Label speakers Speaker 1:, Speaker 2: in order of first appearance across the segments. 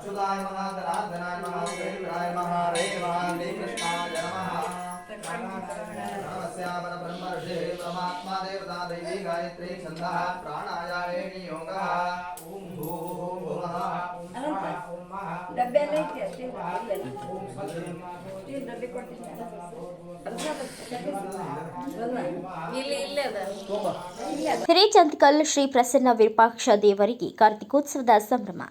Speaker 1: अच्युताय नमः धनार्दनाय नमः श्रीधराय नमः हरे नमः हरे कृष्णाय नमः नमस्या परब्रह्म ऋषिः परमात्मा देवता दैवी गायत्री छन्दः प्राणायामे नियोगः ॐ भूः भुवः
Speaker 2: ಡಬ್ಬೆಲ್ಲ ಐತೆ ಸ್ಟೀಲ್ ಸ್ಟೀಲ್ ಡಬ್ಬೆ ಕೊಡ್ತೀನಿ ಇಲ್ಲಿ ಇಲ್ಲೇ ಅದ
Speaker 3: ಹಿರೇಚಂದ್ಕಲ್ ಶ್ರೀ ಪ್ರಸನ್ನ ವಿರೂಪಾಕ್ಷ ದೇವರಿಗೆ ಕಾರ್ತಿಕೋತ್ಸವದ ಸಂಭ್ರಮ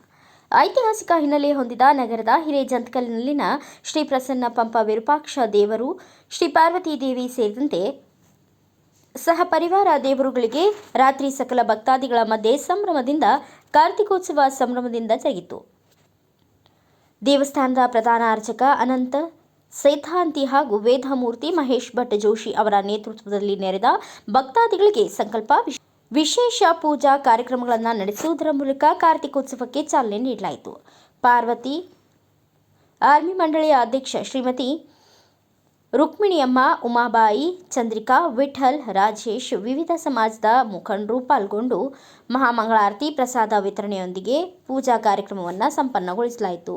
Speaker 3: ಐತಿಹಾಸಿಕ ಹಿನ್ನೆಲೆ ಹೊಂದಿದ ನಗರದ ಹಿರೇಜಂತಕಲ್ನಲ್ಲಿನ ಶ್ರೀ ಪ್ರಸನ್ನ ಪಂಪ ವಿರೂಪಾಕ್ಷ ದೇವರು, ಶ್ರೀ ಪಾರ್ವತಿ ದೇವಿ ಸೇರಿದಂತೆ ಸಹ ಪರಿವಾರ ದೇವರುಗಳಿಗೆ ರಾತ್ರಿ ಸಕಲ ಭಕ್ತಾದಿಗಳ ಮಧ್ಯೆ ಸಂಭ್ರಮದಿಂದ ಕಾರ್ತಿಕೋತ್ಸವ ಸಂಭ್ರಮದಿಂದ ಜಗಿತು ದೇವಸ್ಥಾನದ ಪ್ರಧಾನ ಅರ್ಚಕ ಅನಂತ ಸೈದ್ಧಾಂತಿ ಹಾಗೂ ವೇದಮೂರ್ತಿ ಮಹೇಶ್ ಭಟ್ ಜೋಶಿ ಅವರ ನೇತೃತ್ವದಲ್ಲಿ ನೆರೆದ ಭಕ್ತಾದಿಗಳಿಗೆ ಸಂಕಲ್ಪ ವಿಶೇಷ ಪೂಜಾ ಕಾರ್ಯಕ್ರಮಗಳನ್ನು ನಡೆಸುವುದರ ಮೂಲಕ ಕಾರ್ತಿಕೋತ್ಸವಕ್ಕೆ ಚಾಲನೆ ನೀಡಲಾಯಿತು. ಪಾರ್ವತಿ, ಆರ್ಮಿ ಮಂಡಳಿಯ ಅಧ್ಯಕ್ಷ ಶ್ರೀಮತಿ ರುಕ್ಮಿಣಿಯಮ್ಮ ಉಮಾಬಾಯಿ, ಚಂದ್ರಿಕಾ ವಿಠಲ್ ರಾಜೇಶ್ ವಿವಿಧ ಸಮಾಜದ ಮುಖಂಡರು ಪಾಲ್ಗೊಂಡು ಮಹಾಮಂಗಳಾರತಿ, ಪ್ರಸಾದ ವಿತರಣೆಯೊಂದಿಗೆ ಪೂಜಾ ಕಾರ್ಯಕ್ರಮವನ್ನು ಸಂಪನ್ನಗೊಳಿಸಲಾಯಿತು.